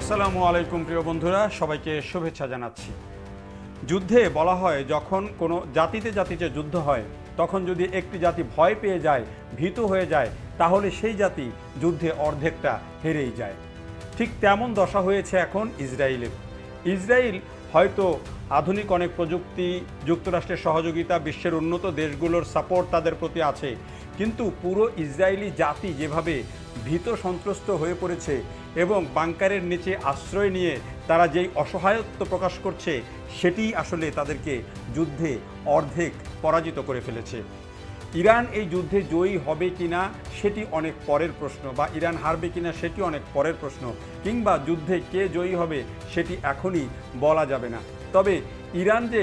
আসসালামু আলাইকুম, প্রিয় বন্ধুরা। সবাইকে শুভেচ্ছা জানাচ্ছি। যুদ্ধে বলা হয়, যখন কোনো জাতিতে জাতিতে যুদ্ধ হয়, তখন যদি একটি জাতি ভয় পেয়ে যায়, ভীত হয়ে যায়, তাহলে সেই জাতি যুদ্ধে অর্ধেকটা হেরেই যায়। ঠিক তেমন দশা হয়েছে এখন ইসরায়েলের। ইসরায়েল হয়তো আধুনিক অনেক প্রযুক্তি, যুক্তরাষ্ট্রের সহযোগিতা, বিশ্বের উন্নত দেশগুলোর সাপোর্ট তাদের প্রতি আছে। কিন্তু পুরো ইসরায়েলি জাতি যেভাবে ভীত সন্ত্রস্ত হয়ে পড়েছে এবং বাংকারের নিচে আশ্রয় নিয়ে তারা যেই অসহায়ত্ব প্রকাশ করছে, সেটি আসলে তাদেরকে যুদ্ধে অর্ধেক পরাজিত করে ফেলেছে। ইরান এই যুদ্ধে জয়ী হবে কিনা, সেটি অনেক পরের প্রশ্ন বা ইরান হারবে কিনা, সেটি অনেক পরের প্রশ্ন। কিংবা যুদ্ধে কে জয়ী হবে, সেটি এখনই বলা যাবে না। তবে ইরান যে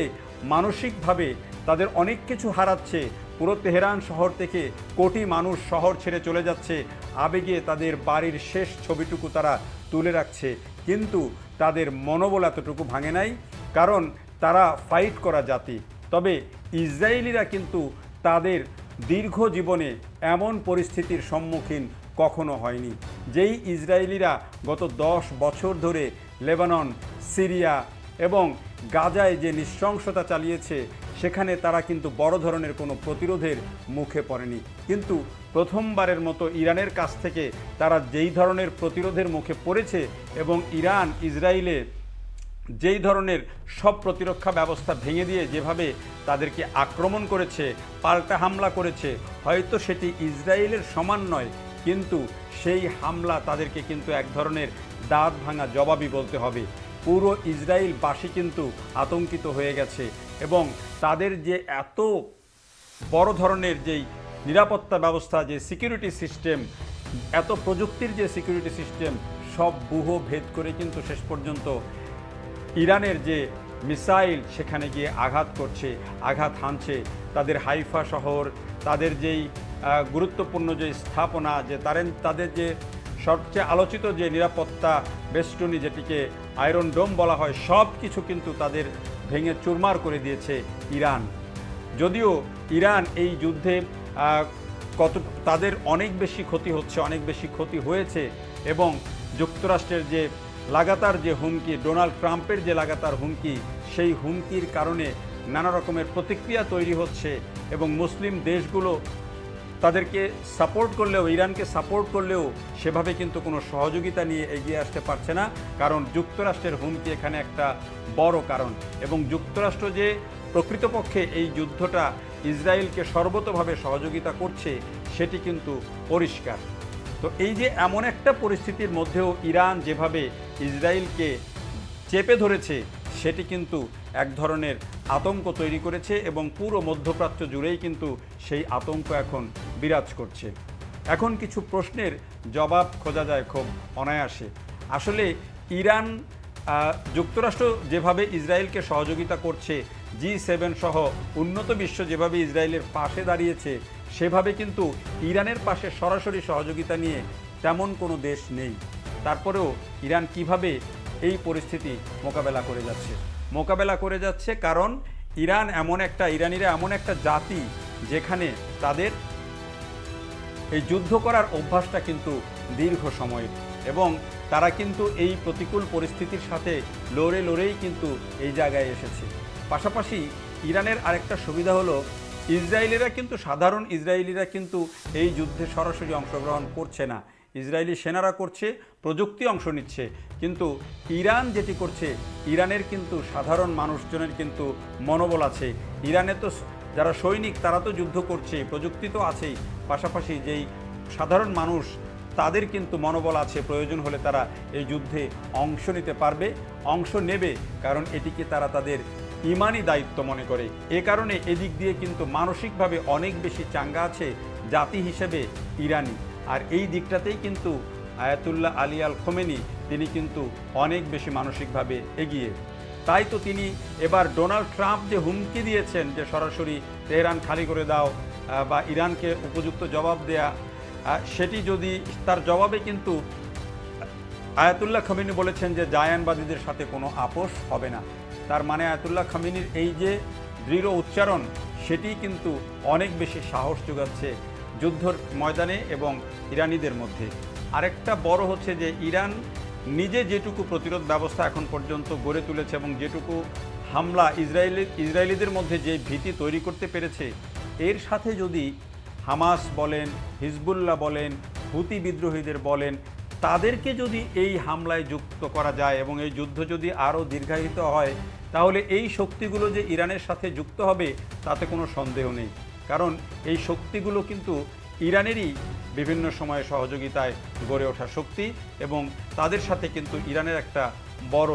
মানসিকভাবে তাদের অনেক কিছু হারাচ্ছে, পুরো তেহরান শহর থেকে কোটি মানুষ শহর ছেড়ে চলে যাচ্ছে আবেগে তাদের বাড়ির শেষ ছবিটুকু তারা তুলে রাখছে। কিন্তু তাদের মনোবল এতটুকু ভাঙে নাই, কারণ তারা ফাইট করা জাতি। তবে ইসরায়েলিরা কিন্তু তাদের দীর্ঘ জীবনে এমন পরিস্থিতির সম্মুখীন কখনো হয়নি, যেই ইসরায়েলিরা গত দশ বছর ধরে লেবানন, সিরিয়া এবং গাজায় যে নৃশংসতা চালিয়েছে সেখানে তারা কিন্তু বড় ধরনের কোনো প্রতিরোধের মুখে পড়েনি। কিন্তু প্রথমবারের মতো ইরানের কাছ থেকে তারা যেই ধরনের প্রতিরোধের মুখে পড়েছে এবং ইরান, ইসরায়েলে যেই ধরনের সব প্রতিরক্ষা ব্যবস্থা ভেঙে দিয়ে যেভাবে তাদেরকে আক্রমণ করেছে, পাল্টা হামলা করেছে, হয়তো সেটি ইসরায়েলের সমান নয়, কিন্তু সেই হামলা তাদেরকে কিন্তু এক ধরনের দাঁত ভাঙা জবাবই বলতে হবে। পুরো ইসরায়েলবাসী কিন্তু আতঙ্কিত হয়ে গেছে এবং তাদের যে এত বড় ধরনের যেই নিরাপত্তা ব্যবস্থা, যে সিকিউরিটি সিস্টেম এত প্রযুক্তির যে সিকিউরিটি সিস্টেম সব বুহ ভেদ করে কিন্তু শেষ পর্যন্ত ইরানের যে মিসাইল সেখানে গিয়ে আঘাত করছে, আঘাত হানছে। তাদের হাইফা শহর, তাদের যেই গুরুত্বপূর্ণ যে স্থাপনা, যে তারেন, তাদের যে সবচেয়ে আলোচিত যে নিরাপত্তা বেষ্টনী যেটিকে আয়রন ডোম বলা হয়, সব কিছু কিন্তু তাদের ভেঙে চুরমার করে দিয়েছে ইরান। যদিও ইরান এই যুদ্ধে কত, তাদের অনেক বেশি ক্ষতি হচ্ছে, অনেক বেশি ক্ষতি হয়েছে এবং যুক্তরাষ্ট্রের যে লাগাতার যে হুমকি, ডোনাল্ড ট্রাম্পের যে লাগাতার হুমকি, সেই হুমকির কারণে নানা রকমের প্রতিক্রিয়া তৈরি হচ্ছে এবং মুসলিম দেশগুলো তাদেরকে সাপোর্ট করলেও, ইরানকে সাপোর্ট করলেও সেভাবে কিন্তু কোনো সহযোগিতা নিয়ে এগিয়ে আসতে পারছে না। কারণ যুক্তরাষ্ট্রের হুমকি এখানে একটা বড় কারণ। এবং যুক্তরাষ্ট্র যে প্রকৃতপক্ষে এই যুদ্ধটা ইসরায়েলকে সর্বতভাবে সহযোগিতা করছে, সেটি কিন্তু পরিষ্কার। তো এই যে এমন একটা পরিস্থিতির মধ্যেও ইরান যেভাবে ইসরায়েলকে চেপে ধরেছে, সেটি কিন্তু এক ধরনের আতঙ্ক তৈরি করেছে এবং পুরো মধ্যপ্রাচ্য জুড়েই কিন্তু সেই আতঙ্ক এখন বিরাজ করছে। এখন কিছু প্রশ্নের জবাব খোঁজা যায় খুব অনায়াসে। আসলে ইরান যুক্তরাষ্ট্র যেভাবে ইসরায়েলকে সহযোগিতা করছে, জি সেভেন সহ উন্নত বিশ্ব যেভাবে ইসরায়েলের পাশে দাঁড়িয়েছে, সেভাবে কিন্তু ইরানের পাশে সরাসরি সহযোগিতা নিয়ে তেমন কোনো দেশ নেই। তারপরেও ইরান কীভাবে এই পরিস্থিতি মোকাবেলা করে যাচ্ছে? মোকাবেলা করে যাচ্ছে কারণ ইরান এমন একটা, ইরানিরা এমন একটা জাতি যেখানে তাদের এই যুদ্ধ করার অভ্যাসটা কিন্তু দীর্ঘ সময়ের এবং তারা কিন্তু এই প্রতিকূল পরিস্থিতির সাথে লড়ে লড়েই কিন্তু এই জায়গায় এসেছে। পাশাপাশি ইরানের আরেকটা সুবিধা হলো, ইসরায়েলিরা কিন্তু, সাধারণ ইসরায়েলিরা কিন্তু এই যুদ্ধে সরাসরি অংশগ্রহণ করছে না। ইসরায়েলি সেনারা করছে, প্রযুক্তি অংশ নিচ্ছে। কিন্তু ইরান যেটি করছে, ইরানের কিন্তু সাধারণ মানুষজনের কিন্তু মনোবল আছে। ইরানে তো যারা সৈনিক, তারা তো যুদ্ধ করছে প্রযুক্তি তো আছেই। পাশাপাশি যেই সাধারণ মানুষ, তাদের কিন্তু মনোবল আছে, প্রয়োজন হলে তারা এই যুদ্ধে অংশ নিতে পারবে, অংশ নেবে, কারণ এটিকে তারা তাদের ইমানি দায়িত্ব মনে করে। এ কারণে এদিক দিয়ে কিন্তু মানসিকভাবে অনেক বেশি চাঙ্গা আছে জাতি হিসেবে ইরানি। আর এই দিকটাতেই কিন্তু আয়াতুল্লাহ আলী আল খোমেনি, তিনি কিন্তু অনেক বেশি মানসিকভাবে এগিয়ে। তাই তো তিনি এবার ডোনাল্ড ট্রাম্প যে হুমকি দিয়েছেন যে সরাসরি তেহরান খালি করে দাও বা ইরানকে উপযুক্ত জবাব দেয়া সেটি যদি তার জবাবে কিন্তু আয়াতুল্লাহ খামিনী বলেছেন যে জায়ানবাদীদের সাথে কোনো আপোষ হবে না। তার মানে আয়াতুল্লাহ খামিনির এই যে দৃঢ় উচ্চারণ, সেটি কিন্তু অনেক বেশি সাহস যোগাচ্ছে যুদ্ধর ময়দানে এবং ইরানিদের মধ্যে। আরেকটা বড় হচ্ছে যে ইরান নিজে যেটুকু প্রতিরোধ ব্যবস্থা এখন পর্যন্ত গড়ে তুলেছে এবং যেটুকু হামলা ইসরায়েলি, ইসরায়েলিদের মধ্যে যে ভীতি তৈরি করতে পেরেছে, এর সাথে যদি হামাস বলেন, হিজবুল্লাহ বলেন, হুতি বিদ্রোহীদের বলেন, তাদেরকে যদি এই হামলায় যুক্ত করা যায় এবং এই যুদ্ধ যদি আরও দীর্ঘায়িত হয়, তাহলে এই শক্তিগুলো যে ইরানের সাথে যুক্ত হবে, তাতে কোনো সন্দেহ নেই। কারণ এই শক্তিগুলো কিন্তু ইরানেরই বিভিন্ন সময়ে সহযোগিতায় গড়ে ওঠা শক্তি এবং তাদের সাথে কিন্তু ইরানের একটা বড়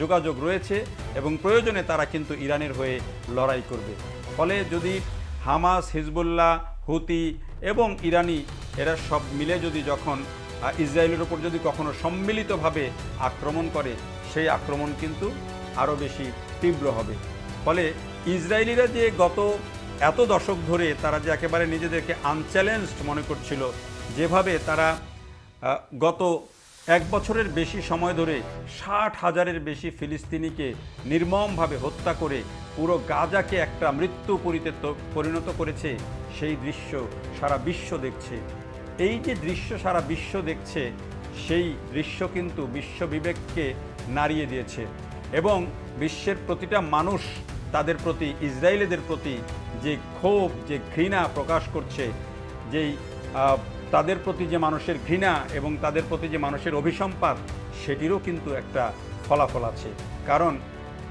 যোগাযোগ রয়েছে এবং প্রয়োজনে তারা কিন্তু ইরানের হয়ে লড়াই করবে। ফলে যদি হামাস, হিজবুল্লাহ, হুতি এবং ইরানি এরা সব মিলে যদি যখন ইসরায়েলের ওপর যদি কখনো সম্মিলিতভাবে আক্রমণ করে, সেই আক্রমণ কিন্তু আরও বেশি তীব্র হবে। ফলে ইসরায়েলিরা যে গত এত দশক ধরে তারা যে একেবারে নিজেদেরকে আনচ্যালেঞ্জড মনে করছিল, যেভাবে তারা গত এক বছরের বেশি সময় ধরে ষাট হাজারের বেশি ফিলিস্তিনিকে নির্মমভাবে হত্যা করে পুরো গাজাকে একটা মৃত্যু পরিতে- পরিণত করেছে, সেই দৃশ্য সারা বিশ্ব দেখছে। এই যে দৃশ্য সারা বিশ্ব দেখছে, সেই দৃশ্য কিন্তু বিশ্ব বিবেককে নাড়িয়ে দিয়েছে। এবং বিশ্বের প্রতিটা মানুষ তাদের প্রতি, ইসরায়েলিদের প্রতি যে ক্ষোভ, যে ঘৃণা প্রকাশ করছে, যেই তাদের প্রতি যে মানুষের ঘৃণা এবং তাদের প্রতি যে মানুষের অভিসম্পাত, সেটিরও কিন্তু একটা ফলাফল আছে। কারণ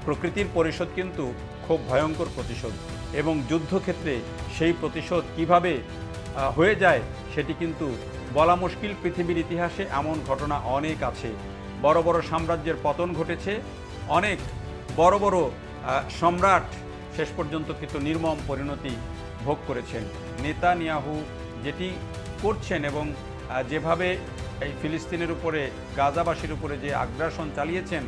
প্রকৃতির পরিশোধ কিন্তু খুব ভয়ঙ্কর প্রতিশোধ এবং যুদ্ধক্ষেত্রে সেই প্রতিশোধ কীভাবে হয়ে যায়, সেটি কিন্তু বলা মুশকিল। পৃথিবীর ইতিহাসে এমন ঘটনা অনেক আছে। বড় বড় সাম্রাজ্যের পতন ঘটেছে, অনেক বড় বড় সম্রাট শেষ পর্যন্ত কিন্তু নির্মম পরিণতি ভোগ করেছেন। নেতানিয়াহু যেটি করছেন এবং যেভাবে এই ফিলিস্তিনের উপরে, গাজাবাসীর উপরে যে আগ্রাসন চালিয়েছেন,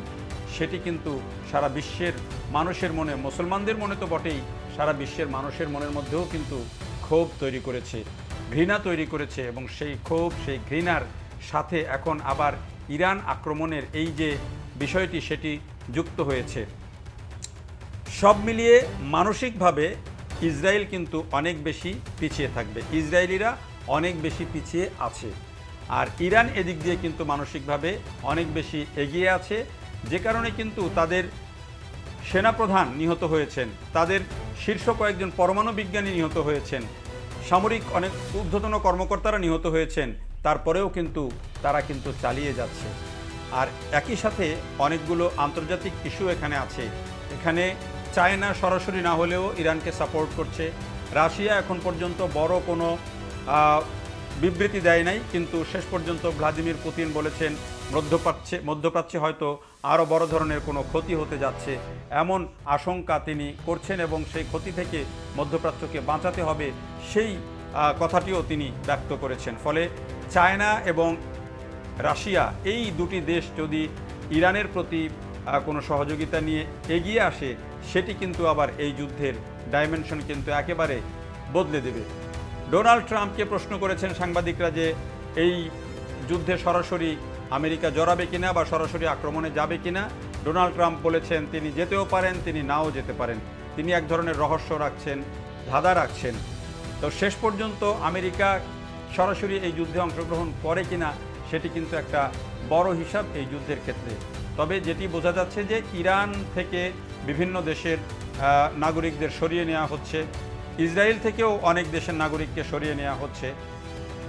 সেটি কিন্তু সারা বিশ্বের মানুষের মনে, মুসলমানদের মনে তো বটেই, সারা বিশ্বের মানুষের মনের মধ্যেও কিন্তু ক্ষোভ তৈরি করেছে, ঘৃণা তৈরি করেছে এবং সেই ক্ষোভ, সেই ঘৃণার সাথে এখন আবার ইরান আক্রমণের এই যে বিষয়টি, সেটি যুক্ত হয়েছে। সব মিলিয়ে মানসিকভাবে ইসরায়েল কিন্তু অনেক বেশি পিছিয়ে থাকবে। ইসরায়েলিরা অনেক বেশি পিছিয়ে আছে। আর ইরান এদিক দিয়ে কিন্তু মানসিকভাবে অনেক বেশি এগিয়ে আছে। যে কারণে কিন্তু তাদের সেনাপ্রধান নিহত হয়েছেন, তাদের শীর্ষ কয়েকজন পরমাণু বিজ্ঞানী নিহত হয়েছেন, সামরিক অনেক ঊর্ধ্বতন কর্মকর্তারা নিহত হয়েছেন, তারপরেও কিন্তু তারা কিন্তু চালিয়ে যাচ্ছে। আর একই সাথে অনেকগুলো আন্তর্জাতিক ইস্যু এখানে আছে। এখানে চায়না সরাসরি না হলেও ইরানকে সাপোর্ট করছে। রাশিয়া এখন পর্যন্ত বড় কোনো বিবৃতি দেয় নাই, কিন্তু শেষ পর্যন্ত ভ্লাদিমির পুতিন বলেছেন, মধ্যপ্রাচ্যে মধ্যপ্রাচ্যে হয়তো আরও বড় ধরনের কোনো ক্ষতি হতে যাচ্ছে এমন আশঙ্কা তিনি করছেন এবং সেই ক্ষতি থেকে মধ্যপ্রাচ্যকে বাঁচাতে হবে সেই কথাটিও তিনি ব্যক্ত করেছেন। ফলে চায়না এবং রাশিয়া, এই দুটি দেশ যদি ইরানের প্রতি কোনো সহযোগিতা নিয়ে এগিয়ে আসে সেটি কিন্তু আবার এই যুদ্ধের ডাইমেনশন কিন্তু একেবারে বদলে দেবে। ডোনাল্ড ট্রাম্পকে প্রশ্ন করেছেন সাংবাদিকরা যে এই যুদ্ধে সরাসরি আমেরিকা জড়াবে কিনা বা সরাসরি আক্রমণে যাবে কিনা, ডোনাল্ড ট্রাম্প বলেছেন তিনি যেতেও পারেন, তিনি নাও যেতে পারেন। তিনি এক ধরনের রহস্য রাখছেন, ধাঁধা রাখছেন। তো শেষ পর্যন্ত আমেরিকা সরাসরি এই যুদ্ধে অংশগ্রহণ করে কিনা, সেটি কিন্তু একটা বড় হিসাব এই যুদ্ধের ক্ষেত্রে। তবে যেটি বোঝা যাচ্ছে যে ইরান থেকে বিভিন্ন দেশের নাগরিকদের সরিয়ে নেওয়া হচ্ছে। ইসরায়েল থেকেও অনেক দেশের নাগরিককে সরিয়ে নেওয়া হচ্ছে।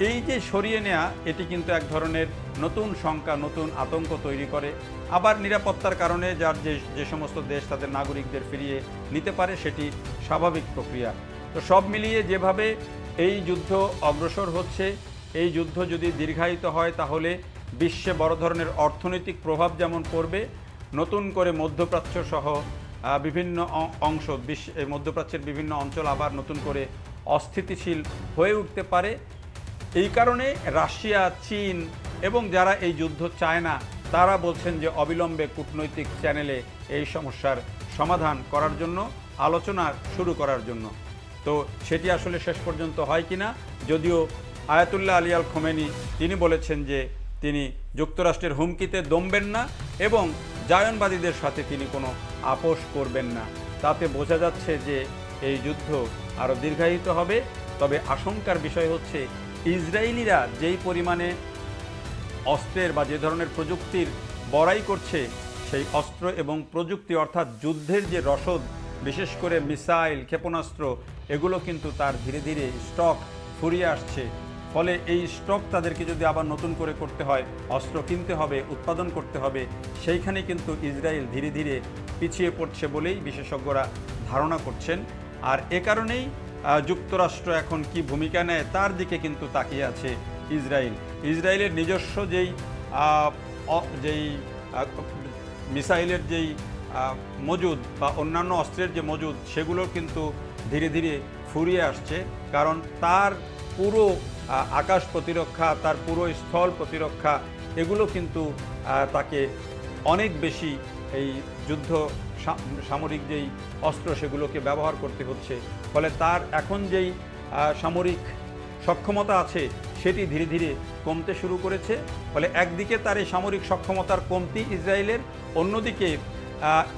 এই যে সরিয়ে নেওয়া এটি কিন্তু এক ধরনের নতুন শঙ্কা, নতুন আতঙ্ক তৈরি করে। আবার নিরাপত্তার কারণে যার যে যে সমস্ত দেশ তাদের নাগরিকদের ফিরিয়ে নিতে পারে, সেটি স্বাভাবিক প্রক্রিয়া। তো সব মিলিয়ে যেভাবে এই যুদ্ধ অগ্রসর হচ্ছে, এই যুদ্ধ যদি দীর্ঘায়িত হয়, তাহলে বিশ্বে বড় ধরনের অর্থনৈতিক প্রভাব যেমন পড়বে, নতুন করে মধ্যপ্রাচ্য সহ বিভিন্ন অংশ, বিশ্ব মধ্যপ্রাচ্যের বিভিন্ন অঞ্চল আবার নতুন করে অস্থিতিশীল হয়ে উঠতে পারে। এই কারণে রাশিয়া, চীন এবং যারা এই যুদ্ধ চায় না, তারা বলছেন যে অবিলম্বে কূটনৈতিক চ্যানেলে এই সমস্যার সমাধান করার জন্য, আলোচনা শুরু করার জন্য। তো সেটি আসলে শেষ পর্যন্ত হয় কি না যদিও আয়াতুল্লাহ আলী আল খোমেনি তিনি বলেছেন যে তিনি যুক্তরাষ্ট্রের হুমকিতে দমবেন না এবং জায়নবাদীদের সাথে তিনি কোনো আপোষ করবেন না। তাতে বোঝা যাচ্ছে যে এই যুদ্ধ আরও দীর্ঘায়িত হবে। তবে আশঙ্কার বিষয় হচ্ছে, ইসরায়েলিরা যেই পরিমাণে অস্ত্রের বা যে ধরনের প্রযুক্তির বড়াই করছে, সেই অস্ত্র এবং প্রযুক্তি অর্থাৎ যুদ্ধের যে রসদ, বিশেষ করে মিসাইল, ক্ষেপণাস্ত্র, এগুলো কিন্তু তার ধীরে ধীরে স্টক ফুরিয়ে আসছে। ফলে এই স্টক তাদেরকে যদি আবার নতুন করে করতে হয়, অস্ত্র কিনতে হবে, উৎপাদন করতে হবে, সেইখানে কিন্তু ইসরায়েল ধীরে ধীরে পিছিয়ে পড়ছে বলেই বিশেষজ্ঞরা ধারণা করছেন। আর এ কারণেই যুক্তরাষ্ট্র এখন কি ভূমিকা নেয় তার দিকে কিন্তু তাকিয়ে আছে ইসরায়েল। ইসরায়েলের নিজস্ব যেই যেই মিসাইলের যেই মজুদ বা অন্যান্য অস্ত্রের যে মজুদ, সেগুলো কিন্তু ধীরে ধীরে ফুরিয়ে আসছে। কারণ তার পুরো আকাশ প্রতিরক্ষা, তার পুরো স্থল প্রতিরক্ষা, এগুলো কিন্তু তাকে অনেক বেশি এই যুদ্ধ সামরিক যেই অস্ত্র সেগুলোকে ব্যবহার করতে হচ্ছে। ফলে তার এখন যেই সামরিক সক্ষমতা আছে, সেটি ধীরে ধীরে কমতে শুরু করেছে। ফলে একদিকে তার এই সামরিক সক্ষমতার কমতি ইসরায়েলের, অন্যদিকে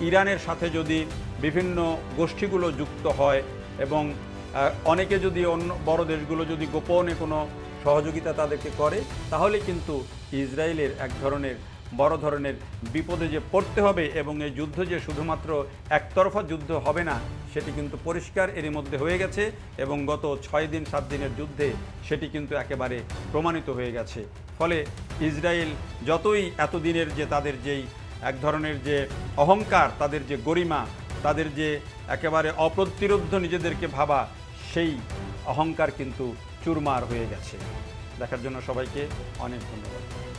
ইরানের সাথে যদি বিভিন্ন গোষ্ঠীগুলো যুক্ত হয় এবং অনেকে যদি অন্য বড় দেশগুলো যদি গোপনে কোনো সহযোগিতা তাদেরকে করে, তাহলে কিন্তু ইসরায়েলের এক ধরনের, বড় ধরনের বিপদে যে পড়তে হবে এবং এই যুদ্ধ যে শুধুমাত্র একতরফা যুদ্ধ হবে না, সেটি কিন্তু পরিষ্কার এরই মধ্যে হয়ে গেছে এবং গত ছয় দিন, সাত দিনের যুদ্ধে সেটি কিন্তু একেবারে প্রমাণিত হয়ে গেছে। ফলে ইসরায়েল যতই এতদিনের যে তাদের যেই এক ধরনের যে অহংকার, তাদের যে গরিমা, তাদের যে একেবারে অপ্রতিরোধ্য নিজেদেরকে ভাবা সেই অহংকার কিন্তু চুরমার হয়ে গেছে। দেখার জন্য সবাইকে অনেক ধন্যবাদ।